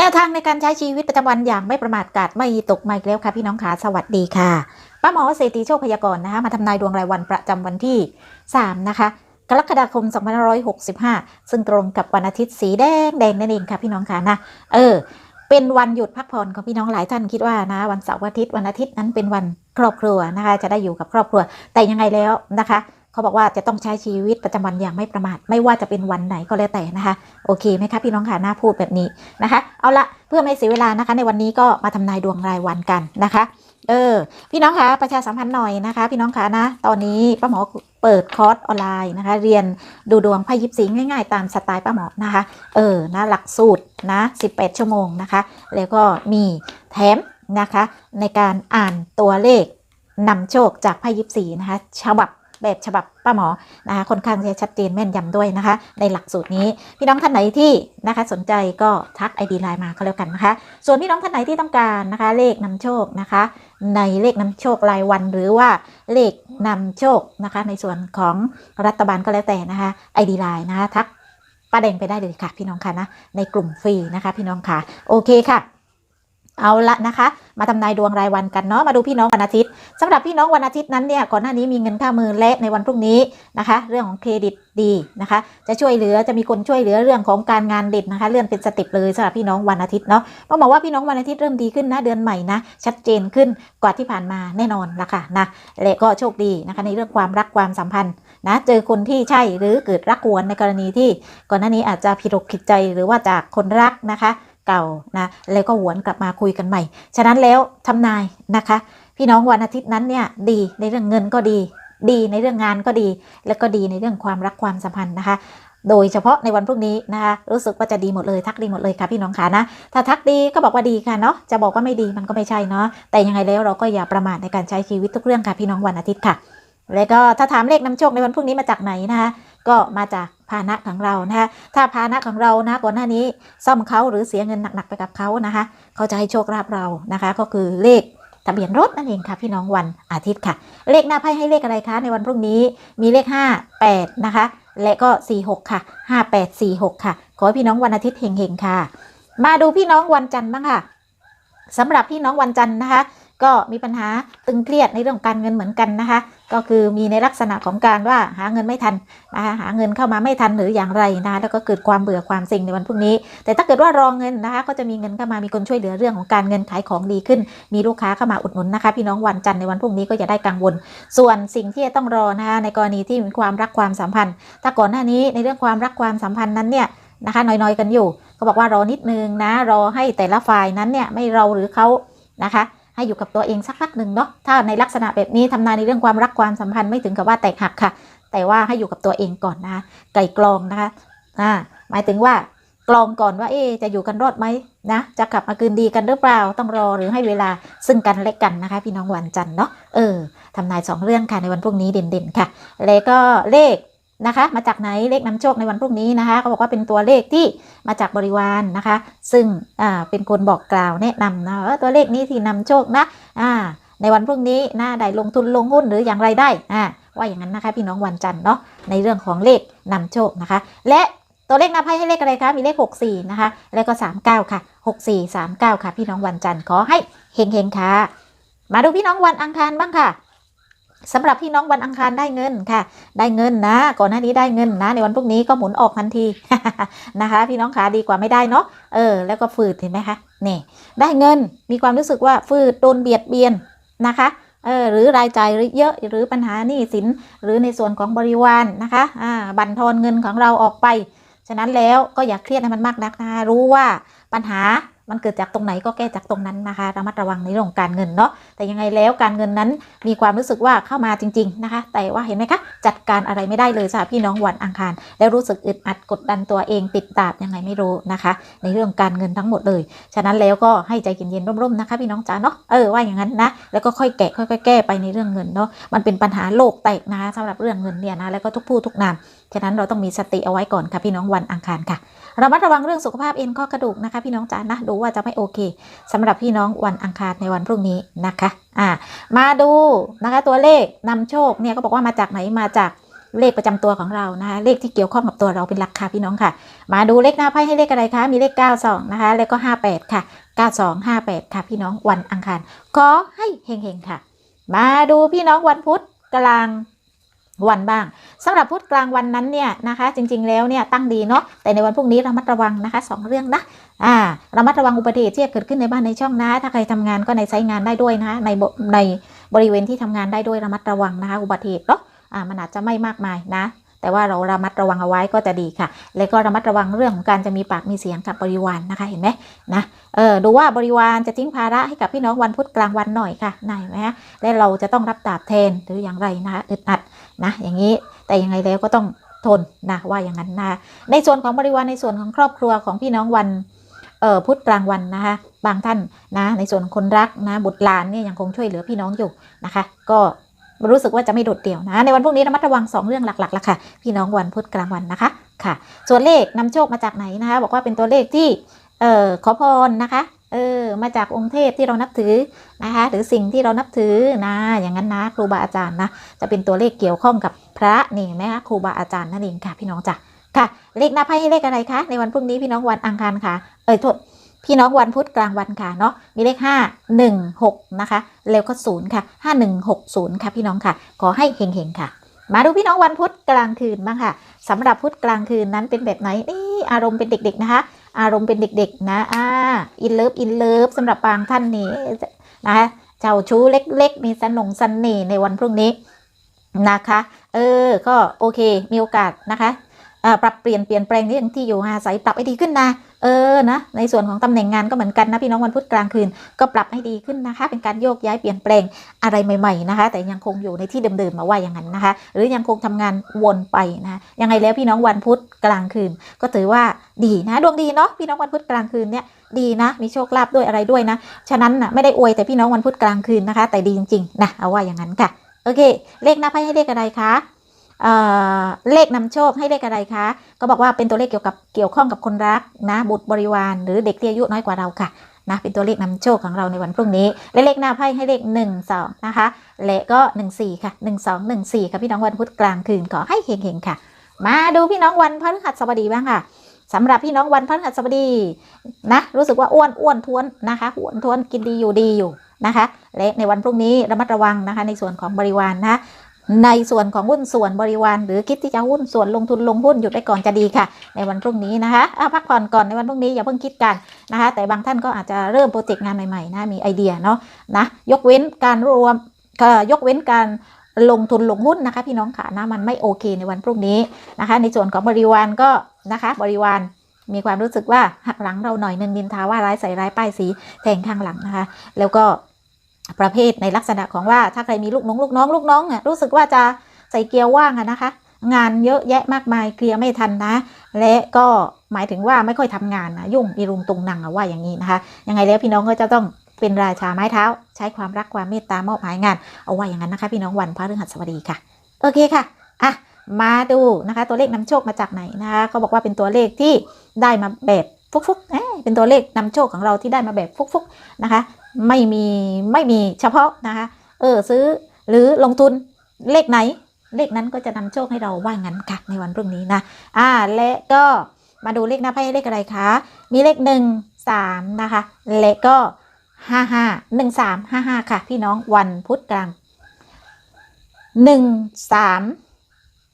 แนวทางในการใช้ชีวิตประจำวันอย่างไม่ประมาทกาดไม่ตกไม่อีกแล้วค่ะพี่น้องขาสวัสดีค่ะป้าหมอเศรษฐีโชคพยากรณ์นะคะมาทำนายดวงรายวันประจำวันที่ 3 นะคะ กรกฎาคม 2565 ซึ่งตรงกับวันอาทิตย์สีแดงแดงนั่นเองค่ะพี่น้องค่ะนะเออเป็นวันหยุดพักผ่อนของพี่น้องหลายท่านคิดว่านะวันเสาร์อาทิตย์วันอาทิตย์นั้นเป็นวันครอบครัวนะคะ จะได้อยู่กับครอบครัวแต่ยังไงแล้วนะคะ เขาบอกว่าจะต้องใช้ชีวิตประจำวันอย่างไม่ประมาท ไม่ว่าจะเป็นวันไหนก็แล้วแต่นะคะ โอเคไหมคะพี่น้องค่ะน่าพูดแบบนี้นะคะ เอาละเพื่อไม่เสียเวลานะคะ ในวันนี้ก็มาทำนายดวงรายวันกันนะคะเออพี่น้องคะประชาสัมพันธ์หน่อยนะคะ พี่น้องคะนะ ตอนนี้ป้าหมอเปิดคอร์สออนไลน์นะคะ เรียนดูดวงไพ่ยิปซีง่ายๆ ตามสไตล์ป้าหมอนะคะเออนะหลักสูตรนะ18 ชั่วโมงนะคะ แล้วก็มีแถมนะคะ ในการอ่านตัวเลขนำโชคจากไพ่ยิปซีนะคะฉบับ แบบฉบับป้าหมอนะคะค่อนข้างจะชัดเจนแม่นยำด้วยนะคะ ในหลักสูตรนี้พี่น้องท่านไหนที่นะคะสนใจก็ทัก ID ไลน์มาก็แล้วกันนะคะ ส่วนพี่น้องท่านไหนที่ต้องการนะคะ เลขนำโชคนะคะ ในเลขนำโชครายวัน หรือว่าเลขนำโชคนะคะ ในส่วนของรัฐบาลก็แล้วแต่นะคะ ID ไลน์นะคะทักป้าแดงไปได้เลยค่ะ พี่น้องค่ะนะในกลุ่มฟรีนะคะ พี่น้องค่ะโอเคค่ะ เอาละนะคะ มาทำนายดวงรายวันกันเนาะมาดูพี่น้องวันอาทิตย์สำหรับพี่น้องวันอาทิตย์นั้นเนี่ยก่อนหน้านี้มีเงินเข้ามือและในวันพรุ่งนี้นะคะ เรื่องของเครดิตดีนะคะ จะช่วยเหลือจะมีคนช่วยเหลือเรื่องของการงานเด็ดนะคะ เลื่อนเป็นสต็ปเลยสำหรับพี่น้องวันอาทิตย์เนาะต้องบอกว่าพี่น้องวันอาทิตย์เริ่มดีขึ้นนะเดือนใหม่นะชัดเจนขึ้นกว่าที่ผ่านมาแน่นอนละค่ะนะและก็โชคดีนะคะในเรื่องความรักความสัมพันธ์นะเจอคนที่ใช่หรือเกิดรักวนในกรณีที่ก่อนหน้านี้อาจจะผิดอกผิดใจหรือว่าจากคนรักนะคะ เก่านะแล้วก็หวนกลับมาคุยกันใหม่ ฉะนั้นแล้วทำนายนะคะ พี่น้องวันอาทิตย์นั้นเนี่ยดีในเรื่องเงินก็ดี ดีในเรื่องงานก็ดี แล้วก็ดีในเรื่องความรักความสัมพันธ์นะคะโดยเฉพาะในวันพรุ่งนี้นะคะรู้สึกว่าจะดีหมดเลยทักดีหมดเลยค่ะพี่น้องค่ะนะ ถ้าทักดีก็บอกว่าดีค่ะเนาะจะบอกว่าไม่ดีมันก็ไม่ใช่เนาะแต่ยังไงแล้วเราก็อย่าประมาทในการใช้ชีวิตทุกเรื่องค่ะพี่น้องวันอาทิตย์ค่ะ แล้วก็ถ้าถามเลขนำโชคในวันพรุ่งนี้มาจากไหนนะคะก็มาจาก พาหนะของเรานะคะ ถ้าพาหนะของเรานะก่อนหน้านี้ซ่อมเขาหรือเสียเงินหนักๆไปกับเขานะคะ เขาจะให้โชคลาภเรานะคะ ก็คือเลขทะเบียนรถนั่นเองค่ะพี่น้องวันอาทิตย์ค่ะ เลขหน้าไพ่ให้เลขอะไรคะในวันพรุ่งนี้มีเลข 5 8 นะคะ และก็ 46 ค่ะ 5846 ค่ะ ขอให้พี่น้องวันอาทิตย์เฮงๆค่ะ มาดูพี่น้องวันจันทร์บ้างค่ะสำหรับพี่น้องวันจันทร์นะคะ ก็มีปัญหาตึงเครียดในเรื่องการเงินเหมือนกันนะคะ ก็คือมีในลักษณะของการว่าหาเงินไม่ทันนะคะหาเงินเข้ามาไม่ทันหรืออย่างไรนะคะแล้วก็เกิดความเบื่อความเซ็งในวันพรุ่งนี้ แต่ถ้าเกิดว่ารองเงินนะคะก็จะมีเงินเข้ามามีคนช่วยเหลือเรื่องของการเงินขายของดีขึ้น มีลูกค้าเข้ามาอุดหนุนนะคะพี่น้องวันจันทร์ในวันพรุ่งนี้ก็อย่าได้กังวล ส่วนสิ่งที่จะต้องรอนะคะในกรณีที่มีความรักความสัมพันธ์ ถ้าก่อนหน้านี้ในเรื่องความรักความสัมพันธ์นั้นเนี่ยนะคะน้อยๆกันอยู่ก็บอกว่ารอนิดนึงนะรอให้แต่ละฝ่ายนั้นเนี่ยไม่เราหรือเขานะคะ ให้อยู่กับตัวเองสักพักหนึ่งเนาะถ้าในลักษณะแบบนี้ทำนายในเรื่องความรักความสัมพันธ์ไม่ถึงกับว่าแตกหักค่ะ แต่ว่าให้อยู่กับตัวเองก่อนนะไก่กลองนะคะอ่าหมายถึงว่ากลองก่อนว่าเอ๊จะอยู่กันรอดไหมนะจะกลับมาคืนดีกันหรือเปล่าต้องรอหรือให้เวลาซึ่งกันและกันนะคะ พี่น้องวันจันทร์เนาะเออทำนายสองเรื่องค่ะในวันพรุ่งนี้เด่นๆค่ะ แล้วก็เลข นะคะ มาจากไหนเลขนำโชคในวันพรุ่งนี้นะคะเขาบอกว่าเป็นตัวเลขที่มาจากบริวารนะคะ ซึ่งอ่าเป็นคนบอกกล่าวแนะนำนะเออตัวเลขนี้ที่นำโชคนะอ่าในวันพรุ่งนี้นะได้ลงทุนลงหุ้นหรืออย่างไรได้อ่าว่าอย่างนั้นนะคะพี่น้องวันจันทร์เนาะในเรื่องของเลขนำโชคนะคะ และตัวเลขนับให้ให้เลขอะไรคะมีเลข 64 นะคะ แล้วก็ 39 ค่ะ 64 39 ค่ะ พี่น้องวันจันทร์ขอให้เฮงๆค่ะ มาดูพี่น้องวันอังคารบ้างค่ะ สำหรับพี่น้องวันอังคารได้เงินค่ะ ได้เงินนะ ก่อนหน้านี้ได้เงินนะ ในวันพรุ่งนี้ก็หมุนออกทันทีนะคะ พี่น้องขาดีกว่าไม่ได้เนาะเออ แล้วก็ฝืดเห็นไหมคะนี่ได้เงินมีความรู้สึกว่าฝืดโดนเบียดเบียนนะคะเออหรือรายจ่ายเยอะหรือปัญหาหนี้สินหรือในส่วนของบริวารนะคะอ่าบั่นทอนเงินของเราออกไป ฉะนั้นแล้วก็อย่าเครียดให้มันมากนักนะคะรู้ว่าปัญหา มันเกิดจากตรงไหนก็แก้จากตรงนั้นนะคะระมัดระวังในเรื่องการเงินเนาะแต่ยังไงแล้วการเงินนั้นมีความรู้สึกว่าเข้ามาจริง ๆนะคะ แต่ว่าเห็นไหมคะจัดการอะไรไม่ได้เลยสำหรับพี่น้องวันอังคาร แล้วรู้สึกอึดอัดกดดันตัวเองติดตามยังไงไม่รู้นะคะ ในเรื่องการเงินทั้งหมดเลย ฉะนั้นแล้วก็ให้ใจเย็นๆร่มๆนะคะ พี่น้องจ๋าเนาะเออว่าอย่างนั้นนะแล้วก็ค่อยแกะค่อยๆแก้ไปในเรื่องเงินเนาะมันเป็นปัญหาโลกแตกนะคะสำหรับเรื่องเงินเนี่ยนะแล้วก็ทุกผู้ทุกนาม ฉะนั้นเราต้องมีสติเอาไว้ก่อนค่ะพี่น้องวันอังคารค่ะระมัดระวังเรื่องสุขภาพเอ็นข้อกระดูกนะคะพี่น้องจ๋านะดูว่าจะไม่โอเคสำหรับพี่น้องวันอังคารในวันพรุ่งนี้นะคะอ่ามาดูนะคะตัวเลขนำโชคเนี่ยก็บอกว่ามาจากไหนมาจากเลขประจำตัวของเรานะคะเลขที่เกี่ยวข้องกับตัวเราเป็นหลักค่ะพี่น้องค่ะ มาดูเลขหน้าไพ่ให้เลขอะไรคะมีเลข 92 นะคะ แล้วก็ 58 ค่ะ 92 58 ค่ะพี่น้องวันอังคารขอให้เฮงๆค่ะ มาดูพี่น้องวันพุธกลาง วันบ้างสำหรับพุธกลางวันนั้นเนี่ยนะคะ จริงๆแล้วเนี่ยตั้งดีเนาะแต่ในวันพรุ่งนี้ระมัดระวังนะคะสองเรื่องนะอ่าระมัดระวังอุบัติเหตุที่จะเกิดขึ้นในบ้านในช่องนะ ถ้าใครทำงานก็ในไซต์งานได้ด้วยนะในในบริเวณที่ทำงานได้ด้วยระมัดระวังนะคะ อุบัติเหตุเนาะอ่ามันอาจจะไม่มากมายนะ แต่ว่าเราระมัดระวังเอาไว้ก็จะดีค่ะ แล้วก็ระมัดระวังเรื่องของการจะมีปากมีเสียงกับบริวารนะคะเห็นไหมนะเออดูว่าบริวารจะทิ้งภาระให้กับพี่น้องวันพุธกลางวันหน่อยค่ะนายไหมฮะและเราจะต้องรับดาบแทนหรืออย่างไรนะคะอึดอัดนะอย่างนี้แต่ยังไงแล้วก็ต้องทนนะว่าอย่างนั้นนะคะในส่วนของบริวารในส่วนของครอบครัวของพี่น้องวันเอ่อพุธกลางวันนะคะบางท่านนะในส่วนคนรักนะบุตรหลานเนี่ยยังคงช่วยเหลือพี่น้องอยู่นะคะ ก็ รู้สึกว่าจะไม่โดดเดี่ยวนะ ในวันพรุ่งนี้ระมัดระวังสองเรื่องหลักๆละค่ะ พี่น้องวันพุธกลางวันนะคะค่ะ ส่วนเลขนำโชคมาจากไหนนะคะ บอกว่าเป็นตัวเลขที่เอ่อขอพรนะคะเออมาจากองค์เทพที่เรานับถือนะคะหรือสิ่งที่เรานับถือนะอย่างนั้นนะครูบาอาจารย์นะจะเป็นตัวเลขเกี่ยวข้องกับพระนี่ไหมคะครูบาอาจารย์นั่นเองค่ะ พี่น้องจ้ะค่ะ เลขหน้าไพ่ให้เลขอะไรคะในวันพรุ่งนี้พี่น้องวันอังคารค่ะ เอ้ยโทษ พี่น้องวันพุธกลางวันค่ะเนาะมีเลข 5 1 6 นะคะ แล้วก็ 0 ค่ะ 5160 ค่ะพี่น้องค่ะ ขอให้เฮงๆ ค่ะ มาดูพี่น้องวันพุธกลางคืนบ้างค่ะสำหรับพุธกลางคืนนั้นเป็นแบบไหนนี่อารมณ์เป็นเด็กๆนะคะ อารมณ์เป็นเด็กๆนะอ่าอินเลิฟอินเลิฟสำหรับบางท่านนี่นะคะเจ้าชู้เล็ก ๆ มีสนงสน่ห์ในวันพรุ่งนี้นะคะ เออ ก็โอเค มีโอกาสนะคะปรับเปลี่ยนเปลี่ยนแปลงเรื่องที่อยู่อาศัยปรับให้ดีขึ้นนะ เออนะในส่วนของตำแหน่งงานก็เหมือนกันนะพี่น้องวันพุธกลางคืนก็ปรับให้ดีขึ้นนะคะ เป็นการโยกย้ายเปลี่ยนแปลงอะไรใหม่ๆนะคะ แต่ยังคงอยู่ในที่เดิมๆมาว่าอย่างนั้นนะคะ หรือยังคงทำงานวนไปนะยังไงแล้วพี่น้องวันพุธกลางคืน ก็ถือว่าดีนะดวงดีเนาะพี่น้องวันพุธกลางคืนเนี่ยดีนะมีโชคลาภด้วยอะไรด้วยนะ ฉะนั้นนะไม่ได้อวยแต่พี่น้องวันพุธกลางคืนนะคะ แต่ดีจริงๆนะเอาว่าอย่างนั้นค่ะโอเค เลขหน้าไพ่ให้เลขอะไรคะ เลขนำโชคให้เลขอะไรคะ ก็บอกว่าเป็นตัวเลขเกี่ยวกับเกี่ยวข้องกับคนรักนะบุตรบริวารหรือเด็กที่อายุน้อยกว่าเราค่ะนะเป็นตัวเลขนำโชคของเราในวันพรุ่งนี้และเลขหน้าไพ่ให้เลข 1 2 นะคะและก็ 1 4 ค่ะ 1 2 1 4 ค่ะพี่น้องวันพุธกลางคืนขอให้เฮงๆค่ะ มาดูพี่น้องวันพฤหัสบดีบ้างค่ะสำหรับพี่น้องวันพฤหัสบดีนะรู้สึกว่าอ้วนอ้วนท้วนนะคะอ้วนท้วนกินดีอยู่ดีอยู่นะคะ และในวันพรุ่งนี้ระมัดระวังนะคะในส่วนของบริวารนะ ในส่วนของหุ้นส่วนบริวาร หรือคิดที่จะหุ้นส่วนลงทุนลงหุ้นหยุดไว้ก่อนจะดีค่ะ ในวันพรุ่งนี้นะคะอะพักผ่อนก่อนในวันพรุ่งนี้อย่าเพิ่งคิดกันนะคะ แต่บางท่านก็อาจจะเริ่มโปรเจกต์งานใหม่ๆนะมีไอเดียเนาะนะยกเว้นการรวมยกเว้นการลงทุนลงหุ้นนะคะพี่น้องค่ะนะมันไม่โอเคในวันพรุ่งนี้นะคะ ในส่วนของบริวารก็นะคะบริวารมีความรู้สึกว่าหักหลังเราหน่อยนึงนินทาว่าร้ายใส่ร้ายป้ายสีแทงข้างหลังนะคะ แล้วก็ ประเภทในลักษณะของว่าถ้าใครมีลูกน้องลูกน้องลูกน้องเนี่ยรู้สึกว่าจะใส่เกียร์ว่างอะนะคะ งานเยอะแยะมากมายเคลียร์ไม่ทันนะ และก็หมายถึงว่าไม่ค่อยทำงานนะยุ่งอีรุงตุงนังอะว่าอย่างนี้นะคะยังไงแล้วพี่น้องก็จะต้องเป็นราชาไม้เท้า ใช้ความรักความเมตตามอบหมายงาน เอาไว้อย่างนั้นนะคะ พี่น้องวันพฤหัสบดีค่ะ โอเคค่ะอะมาดูนะคะ ตัวเลขนำโชคมาจากไหนนะคะเขาบอกว่าเป็นตัวเลขที่ได้มาแบบฟุกๆเอ๊ะเป็นตัวเลขนำโชคของเราที่ได้มาแบบฟุกๆนะคะ ไม่มีไม่มีเฉพาะนะคะ เออซื้อหรือลงทุนเลขไหน เลขนั้นก็จะนำโชคให้เราว่างั้นค่ะในวันพรุ่งนี้นะ อ่าและก็มาดูเลขหน้าไพ่เลขอะไรคะมีเลขหนึ่งสามนะคะและก็ห้าห้าหนึ่งสามห้าห้าค่ะ พี่น้องวันพุธกลางหนึ่งสาม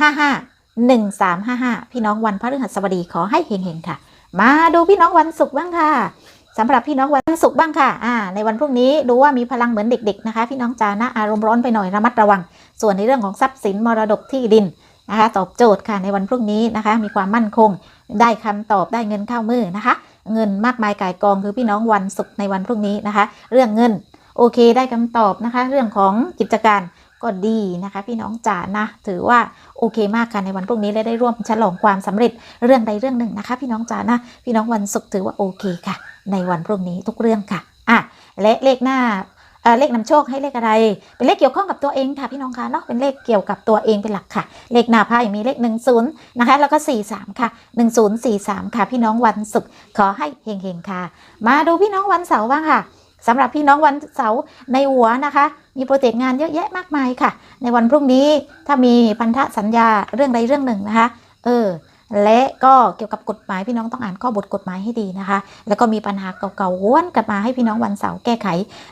ห้าห้าหนึ่งสามห้าห้าพี่น้องวันพฤหัสบดีขอให้เฮงๆค่ะ มาดูพี่น้องวันศุกร์บ้างค่ะ สำหรับพี่น้องวันศุกร์บ้างค่ะอ่าในวันพรุ่งนี้ดูว่ามีพลังเหมือนเด็ก ๆ นะคะ พี่น้องจานะอารมณ์ร้อนไปหน่อยระมัดระวัง ส่วนในเรื่องของทรัพย์สินมรดกที่ดินนะคะ ตอบโจทย์ค่ะในวันพรุ่งนี้นะคะ มีความมั่นคง ได้คำตอบได้เงินเข้ามือนะคะ เงินมากมายก่ายกองคือพี่น้องวันศุกร์ในวันพรุ่งนี้นะคะ เรื่องเงินโอเคได้คำตอบนะคะ เรื่องของกิจการก็ดีนะคะ พี่น้องจ๋านะ ถือว่าโอเคมากค่ะในวันพรุ่งนี้และได้ร่วมฉลองความสำเร็จเรื่องใดเรื่องหนึ่งนะคะ พี่น้องจ๋านะ พี่น้องวันศุกร์ถือว่าโอเคค่ะ ในวันพรุ่งนี้ทุกเรื่องค่ะอะและเลขหน้าเลขนำโชคให้เลขอะไร เป็นเลขเกี่ยวข้องกับตัวเองค่ะพี่น้องคะเนาะเป็นเลขเกี่ยวกับตัวเองเป็นหลักค่ะ เลขหน้าไพ่มีเลข 10 นะคะ แล้วก็ 43 ค่ะ 1043 ค่ะ พี่น้องวันศุกร์ขอให้เฮงๆค่ะ มาดูพี่น้องวันเสาร์บ้างค่ะสำหรับพี่น้องวันเสาร์ในหัวนะคะ มีโปรเจกต์งานเยอะแยะมากมายค่ะ ในวันพรุ่งนี้ถ้ามีพันธสัญญาเรื่องใดเรื่องหนึ่งนะคะ เออ และก็เกี่ยวกับกฎหมายพี่น้องต้องอ่านข้อบทกฎหมายให้ดีนะคะ แล้วก็มีปัญหาเก่าๆวนกลับมาให้พี่น้องวันเสาร์แก้ไข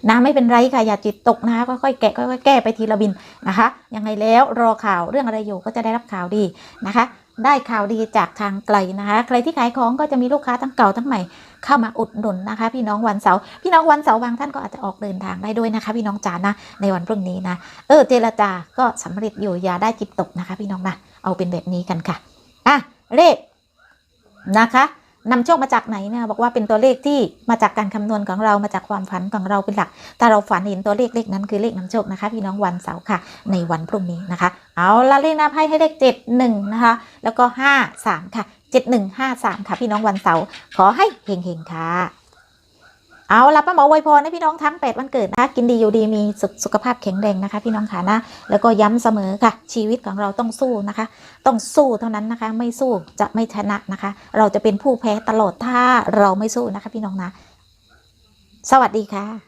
นะไม่เป็นไรค่ะอย่าจิตตกนะคะค่อยๆแกะค่อยๆแก้ไปทีละบินนะคะยังไงแล้วรอข่าวเรื่องอะไรอยู่ก็จะได้รับข่าวดีนะคะ ได้ข่าวดีจากทางไกลนะคะ ใครที่ขายของก็จะมีลูกค้าทั้งเก่าทั้งใหม่เข้ามาอุดหนุนนะคะ พี่น้องวันเสาร์พี่น้องวันเสาร์บางท่านก็อาจจะออกเดินทางได้ด้วยนะคะ พี่น้องจ๋านะในวันพรุ่งนี้นะเออเจรจาก็สำเร็จอยู่อย่าได้จิตตกนะคะ พี่น้องนะเอาเป็นแบบนี้กันค่ะอะ เลขนะคะนำโชคมาจากไหนเนี่ยบอกว่าเป็นตัวเลขที่มาจากการคำนวณของเรามาจากความฝันของเราเป็นหลัก ถ้าเราฝันเห็นตัวเลขเลขนั้นคือเลขนำโชคนะคะพี่น้องวันเสาร์ค่ะ ในวันพรุ่งนี้นะคะ เอาละเลขนับให้ให้เลขเจ็ดหนึ่งนะคะ แล้วก็ห้าสามค่ะเจ็ดหนึ่งห้าสามค่ะ พี่น้องวันเสาร์ขอให้เฮงๆค่ะ เอาละป้าหมอไวยพรให้พี่น้องทั้ง 8 วันเกิดนะคะกินดีอยู่ดีมีสุขภาพแข็งแรงนะคะ พี่น้องค่ะนะแล้วก็ย้ำเสมอค่ะ ชีวิตของเราต้องสู้นะคะ ต้องสู้เท่านั้นนะคะ ไม่สู้จะไม่ชนะนะคะ เราจะเป็นผู้แพ้ตลอดถ้าเราไม่สู้นะคะ พี่น้องนะ สวัสดีค่ะ